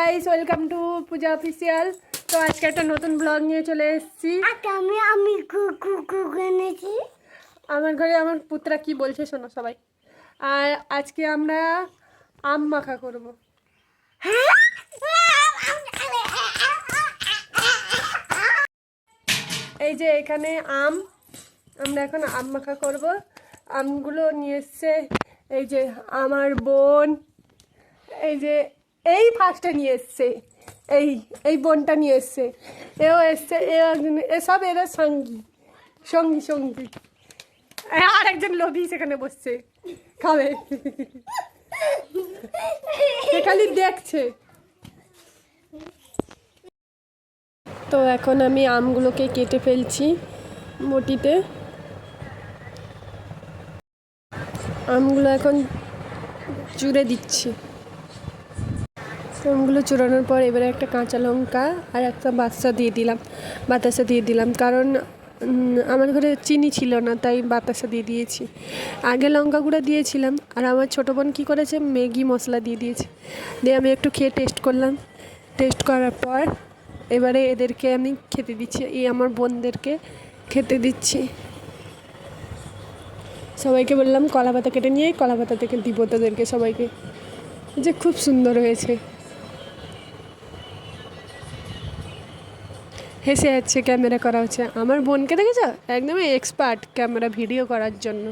Guys welcome to Puja official তো আজকে একটা নতুন ব্লগ নিয়ে চলে এসেছি। আজকে আমি আমি কুকু কুকু এনেছি। আমার ঘরে আমার পুত্রা কি বলছে শোনো সবাই। আর আজকে আমরা আম মাখা করব। এই যে এখানে আম। আমরা এখন আম মাখা করব। আমগুলো নিয়ে এসছে এই যে আমার বোন। এই যে এই ফার্স্টে নিয়ে এসছে, এই এই বোনটা নিয়ে এসছে, এও এসছে এসব এরা সঙ্গী সঙ্গী সঙ্গী। আর একজন লোভী সেখানে বসছে, খাবে। খালি দেখছে। তো এখন আমি আমগুলোকে কেটে ফেলছি মটিতে। আমগুলো এখন চুড়ে দিচ্ছি। আমগুলো চুরানোর পর এবারে একটা কাঁচা লঙ্কা আর একটা বাচ্চা দিয়ে দিলাম, বাতাসা দিয়ে দিলাম। কারণ আমার ঘরে চিনি ছিল না, তাই বাতাসা দিয়ে দিয়েছি। আগে লঙ্কা গুঁড়া দিয়েছিলাম, আর আমার ছোটো বোন কী করেছে? ম্যাগি মশলা দিয়ে দিয়েছে। দিয়ে আমি একটু খেয়ে টেস্ট করলাম। টেস্ট করার পর এবারে এদেরকে আমি খেতে দিচ্ছি, এই আমার বোনদেরকে খেতে দিচ্ছি। সবাইকে বললাম, কলা পাতা কেটে নিয়ে কলা পাতা থেকে দিব তাদেরকে সবাইকে। যে খুব সুন্দর হয়েছে। হেসে যাচ্ছে, ক্যামেরা করা হচ্ছে। আমার বোনকে দেখেছ? একদমই এক্সপার্ট ক্যামেরা ভিডিও করার জন্য।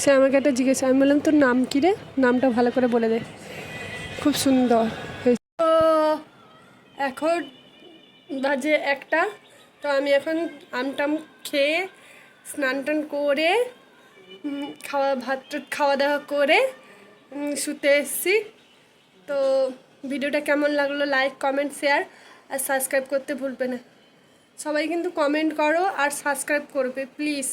সে আমাকে একটা জিজ্ঞেস, আমি বললাম, তোর নাম কী রে? নামটা ভালো করে বলে দে। খুব সুন্দর তো এখন বাজে একটা। তো আমি এখন আমটাম খেয়ে স্নান টান করে খাওয়া ভাত খাওয়া দাওয়া করে শুতে এসেছি। তো ভিডিওটা কেমন লাগল? Like, comment, share. আর সাবস্ক্রাইব করতে ভুলবে না। সবাই কিন্তু কমেন্ট করো আর সাবস্ক্রাইব করবে প্লিজ